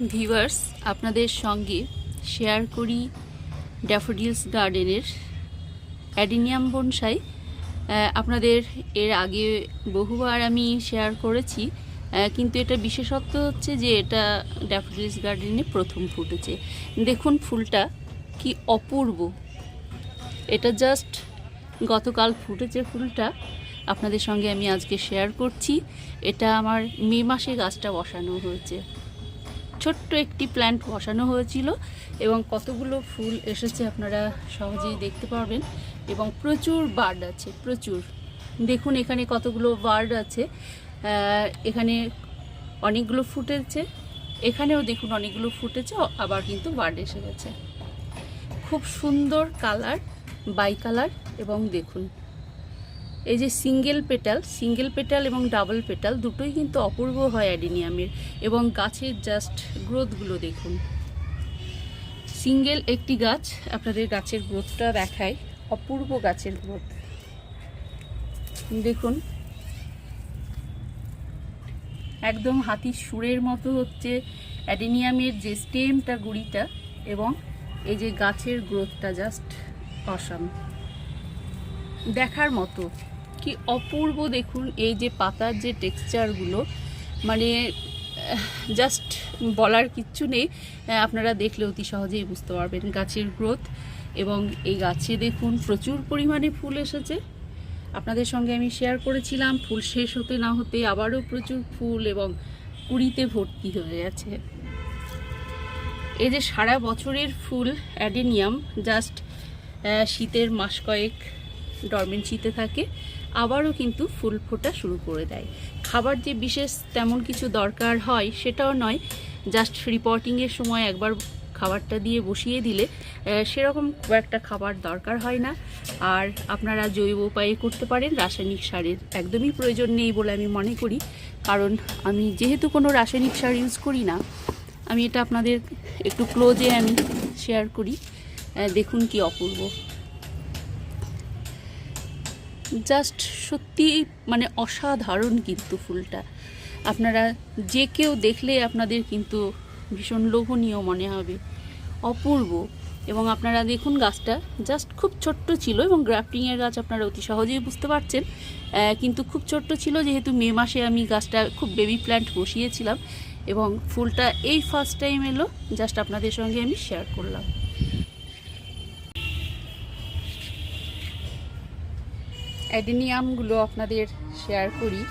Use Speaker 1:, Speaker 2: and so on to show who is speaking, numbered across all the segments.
Speaker 1: Viewers, আপনাদের সঙ্গে share করি ড্যাফোডিলস গার্ডেনের অ্যাডিনিয়াম বনসাই। আপনাদের এর আগে বহুবার আমি শেয়ার করেছি কিন্তু এটা বিশেষত্ব হচ্ছে যে এটা ড্যাফোডিলস গার্ডেনে প্রথম ফুটেছে। দেখুন ফুলটা কি অপূর্ব। এটা জাস্ট গতকাল ফুটেছে ফুলটা। আপনাদের সঙ্গে আমি আজকে শেয়ার করছি। এটা আমার মে মাসে গাছটা বসানো হয়েছে। ছোট্ট একটি প্ল্যান্ট বসানো হয়েছিল এবং কতগুলো ফুল এসেছে আপনারা সহজেই দেখতে পারবেন এবং প্রচুর বার্ড আছে, প্রচুর। দেখুন এখানে কতগুলো বার্ড আছে। এখানে অনেকগুলো ফুটেছে। এখানেও দেখুন অনেকগুলো ফুটেছে, আবার কিন্তু বার্ড এসে গেছে। খুব সুন্দর কালার বাই কালার এবং দেখুন। এই যে সিঙ্গেল পেটাল সিঙ্গেল পেটাল এবং ডাবল পেটাল দুটোই কিন্তু অপূর্ব হয় অ্যাডিনিয়ামের এবং গাছের জাস্ট গ্রোথগুলো দেখুন। সিঙ্গেল একটি গাছ আপনাদের গাছের গ্রোথটা দেখায়, অপূর্ব গাছের গ্রোথ দেখুন। একদম হাতির সুরের মতো হচ্ছে অ্যাডিনিয়ামের যে স্টেমটা গুড়িটা এবং এই যে গাছের গ্রোথটা জাস্ট অসাম দেখার মতো। কি অপূর্ব দেখুন এই যে পাতার যে টেক্সচারগুলো মানে জাস্ট বলার কিচ্ছু নেই। আপনারা দেখলে অতি সহজেই বুঝতে পারবেন গাছের গ্রোথ এবং এই গাছে দেখুন প্রচুর পরিমাণে ফুল এসেছে। আপনাদের সঙ্গে আমি শেয়ার করেছিলাম, ফুল শেষ হতে না হতে আবারও প্রচুর ফুল এবং কুড়িতে ভর্তি হয়ে গেছে। এই যে সারা বছরের ফুল অ্যাডেনিয়াম জাস্ট শীতের মাস কয়েক ডরমেন্সিতে থাকে। আবারও কিন্তু ফুল ফোটা শুরু করে দেয়। খাবার যে বিশেষ তেমন কিছু দরকার হয় সেটাও নয়। জাস্ট রিপোর্টিংয়ের সময় একবার খাবারটা দিয়ে বসিয়ে দিলে সেরকম খুব একটা খাবার দরকার হয় না। আর আপনারা জৈব উপায়ে করতে পারেন, রাসায়নিক সারের একদমই প্রয়োজন নেই বলে আমি মনে করি। কারণ আমি যেহেতু কোনো রাসায়নিক সার ইউজ করি না, আমি এটা আপনাদের একটু ক্লোজে আমি শেয়ার করি। দেখুন কি অপূর্ব। জাস্ট সত্যি মানে অসাধারণ কিন্তু ফুলটা। আপনারা যে কেউ দেখলে আপনাদের কিন্তু ভীষণ লোভনীয় মনে হবে। অপূর্ব। এবং আপনারা দেখুন গাছটা জাস্ট খুব ছোট্ট ছিল এবং গ্রাফটিংয়ের গাছ আপনারা অতি সহজেই বুঝতে পারছেন। কিন্তু খুব ছোট্ট ছিল, যেহেতু মে মাসে আমি গাছটা খুব বেবি প্ল্যান্ট বসিয়েছিলাম এবং ফুলটা এই ফার্স্ট টাইম এলো, জাস্ট আপনাদের সঙ্গে আমি শেয়ার করলাম। অ্যাডিনিয়ামগুলো আপনাদের শেয়ার করি।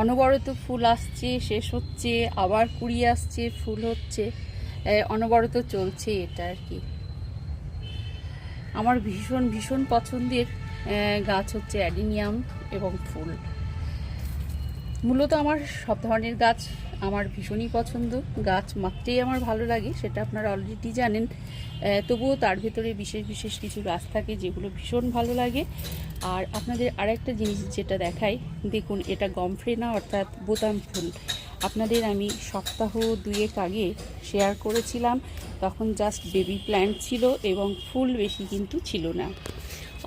Speaker 1: অনবরত ফুল আসছে, শেষ হচ্ছে, আবার কুড়ি আসছে, ফুল হচ্ছে অনবরত চলছে এটা আর কি। আমার ভীষণ ভীষণ পছন্দের গাছ হচ্ছে অ্যাডিনিয়াম এবং ফুল। মূলত আমার সব ধরনের গাছ আমার ভীষণই পছন্দ। গাছ মাত্রেই আমার ভালো লাগে, সেটা আপনারা অলরেডি জানেন। তবুও তার ভেতরে বিশেষ বিশেষ কিছু গাছ থাকে যেগুলো ভীষণ ভালো লাগে। আর আপনাদের আরেকটা জিনিস যেটা দেখাই, দেখুন এটা গমফ্রেনা অর্থাৎ বোতাম ফুল। আপনাদের আমি সপ্তাহ দুয়েক আগে শেয়ার করেছিলাম, তখন জাস্ট বেবি প্ল্যান্ট ছিল এবং ফুল বেশি কিন্তু ছিল না।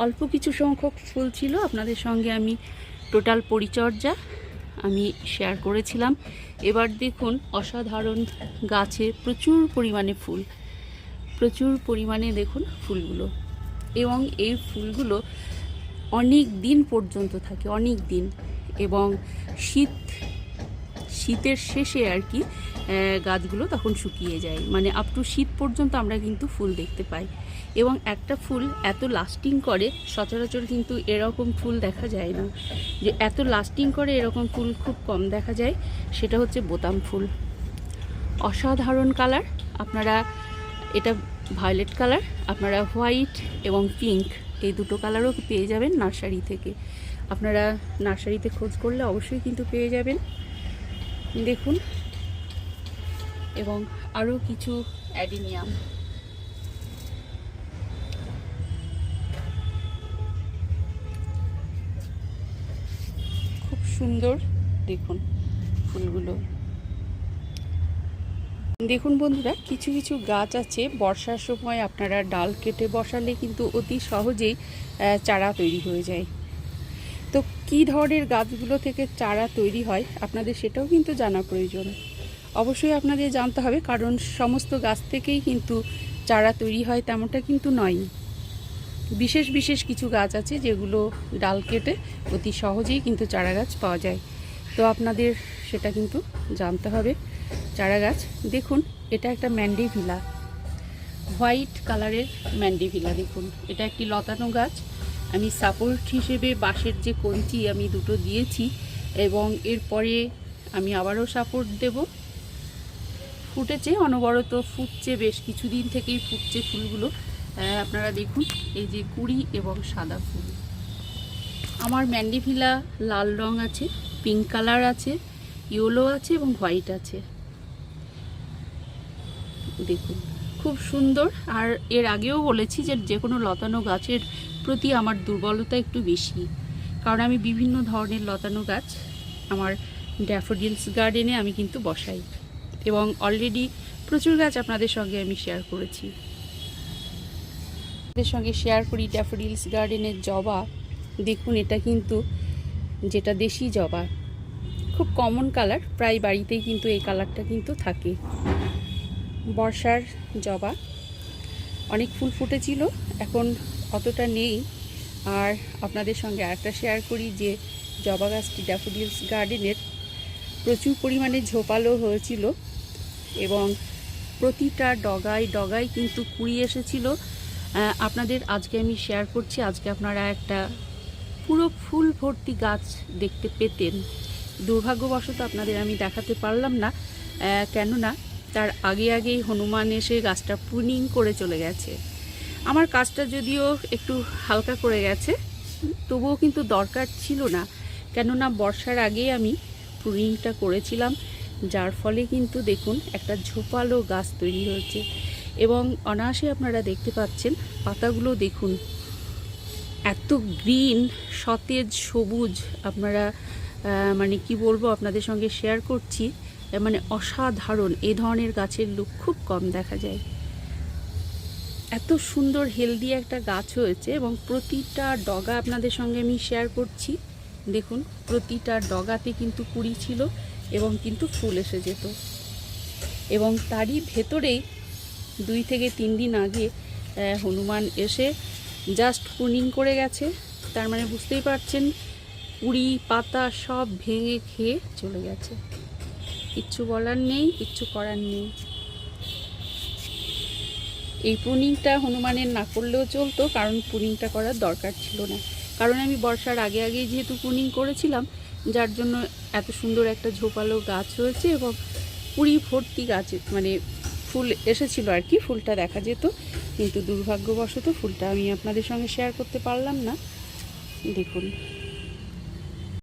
Speaker 1: অল্প কিছু সংখ্যক ফুল ছিল, আপনাদের সঙ্গে আমি টোটাল পরিচর্যা আমি শেয়ার করেছিলাম। এবার দেখুন, অসাধারণ গাছে প্রচুর পরিমাণে ফুল। প্রচুর পরিমাণে দেখুন ফুলগুলো। এবং এই ফুলগুলো অনেক দিন পর্যন্ত থাকে, অনেক দিন। এবং শীত, শীতের শেষে আর কি গাছগুলো তখন শুকিয়ে যায়। মানে আপ টু শীত পর্যন্ত আমরা কিন্তু ফুল দেখতে পাই। এবং একটা ফুল এত লাস্টিং করে, সচরাচর কিন্তু এরকম ফুল দেখা যায় না। যে এত লাস্টিং করে এরকম ফুল খুব কম দেখা যায়, সেটা হচ্ছে বোতাম ফুল। অসাধারণ কালার আপনারা এটা ভায়োলেট কালার আপনারা হোয়াইট এবং পিঙ্ক এই দুটো কালারও পেয়ে যাবেন নার্সারি থেকে। আপনারা নার্সারিতে খোঁজ করলে অবশ্যই কিন্তু পেয়ে যাবেন। দেখুন। এবং আরও কিছু অ্যাডিনিয়াম। সুন্দর। দেখুন ফুলগুলো। দেখুন বন্ধুরা, কিছু কিছু গাছ আছে। বর্ষার সময় আপনারা ডাল কেটে বসালে কিন্তু অতি সহজেই চারা তৈরি হয়ে যায়। তো কী ধরনের গাছগুলো থেকে চারা তৈরি হয়, আপনাদের সেটাও কিন্তু জানা প্রয়োজন। অবশ্যই আপনাদের জানতে হবে, কারণ সমস্ত গাছ থেকেই কিন্তু চারা তৈরি হয়, তেমনটা কিন্তু নয়। বিশেষ বিশেষ কিছু গাছ আছে যেগুলো ডাল কেটে অতি সহজেই কিন্তু চারা গাছ পাওয়া যায়। তো আপনাদের সেটা কিন্তু জানতে হবে। চারা গাছ দেখুন, এটা একটা ম্যান্ডি ভিলা হোয়াইট কালারের ম্যান্ডি ভিলা দেখুন। এটা একটি লতানো গাছ। আমি সাপোর্ট হিসেবে বাঁশের যে কঞ্চি আমি দুটো দিয়েছি এবং এরপরে আমি আবারও সাপোর্ট দেব। ফুটেছে, অনবরত ফুটছে, বেশ কিছুদিন থেকেই ফুটছে ফুলগুলো। আপনারা দেখুন, এই যে কুড়ি এবং সাদা ফুল। আমার ম্যান্ডিভিলা লাল রং আছে, পিঙ্ক কালার আছে, ইয়েলো আছে এবং হোয়াইট আছে। দেখুন, খুব সুন্দর। আর এর আগেও বলেছি যে যে কোনো লতানো গাছের প্রতি আমার দুর্বলতা একটু বেশি। কারণ আমি বিভিন্ন ধরনের লতানো গাছ আমার ড্যাফোডিলস গার্ডেনে আমি কিন্তু বসাই। এবং অলরেডি প্রচুর গাছ আপনাদের সঙ্গে আমি শেয়ার করেছি। আপনাদের সঙ্গে শেয়ার করি ড্যাফোডিলস গার্ডেনের জবা। দেখুন, এটা কিন্তু যেটা দেশি জবা। খুব কমন কালার প্রায় বাড়িতেই কিন্তু এই কালারটা কিন্তু থাকে। বর্ষার জবা। অনেক ফুল ফুটেছিল, এখন অতটা নেই। আর আপনাদের সঙ্গে আরেকটা শেয়ার করি যে, জবা গাছটি ড্যাফোডিলস গার্ডেনের প্রচুর পরিমাণে ঝোপালো হয়েছিল এবং প্রতিটা ডগায় ডগায় কিন্তু কুড়ি এসেছিল। আপনাদের আজকে আমি শেয়ার করছি। আজকে আপনারা একটা পুরো ফুল ভর্তি গাছ দেখতে পেতেন। দুর্ভাগ্যবশত আপনাদের আমি দেখাতে পারলাম না কেননা তার আগে আগেই হনুমান এসে গাছটা পুনিং করে চলে গেছে। আমার কাজটা যদিও একটু হালকা করে গেছে, তবুও কিন্তু দরকার ছিল না। কেননা বর্ষার আগে আমি প্রুনিংটা করেছিলাম, যার ফলে কিন্তু দেখুন একটা ঝোপালো গাছ তৈরি হয়েছে। এবং অনায়াসে আপনারা দেখতে পাচ্ছেন, পাতাগুলো দেখুন। এত গ্রিন সতেজ, সবুজ আপনারা মানে কি বলব আপনাদের সঙ্গে শেয়ার করছি মানে অসাধারণ। এ ধরনের গাছের লুক খুব কম দেখা যায়। এত সুন্দর হেলদি একটা গাছ হয়েছে এবং প্রতিটা ডগা আপনাদের সঙ্গে আমি শেয়ার করছি। দেখুন, প্রতিটা ডগাতে কিন্তু কুড়ি ছিল এবং কিন্তু ফুল এসে যেত। এবং তারই ভেতরেই দুই থেকে তিন দিন আগে হনুমান এসে জাস্ট পুনিং করে গেছে। তার মানে বুঝতেই পারছেন কুড়ি পাতা সব ভেঙে খেয়ে চলে গেছে। কিচ্ছু বলার নেই, কিচ্ছু করার নেই। এই পুনিংটা হনুমানের না করলেও চলতো, কারণ পুনিংটা করার দরকার ছিল না। কারণ আমি বর্ষার আগে আগেই যেহেতু পুনিং করেছিলাম, যার জন্য এত সুন্দর একটা ঝোপালো গাছ হয়েছে এবং কুড়ি ভর্তি গাছ মানে ফুল এসেছিল আর কি, ফুলটা দেখা যেত। কিন্তু দুর্ভাগ্যবশত ফুলটা আমি আপনাদের সঙ্গে শেয়ার করতে পারলাম না। দেখুন।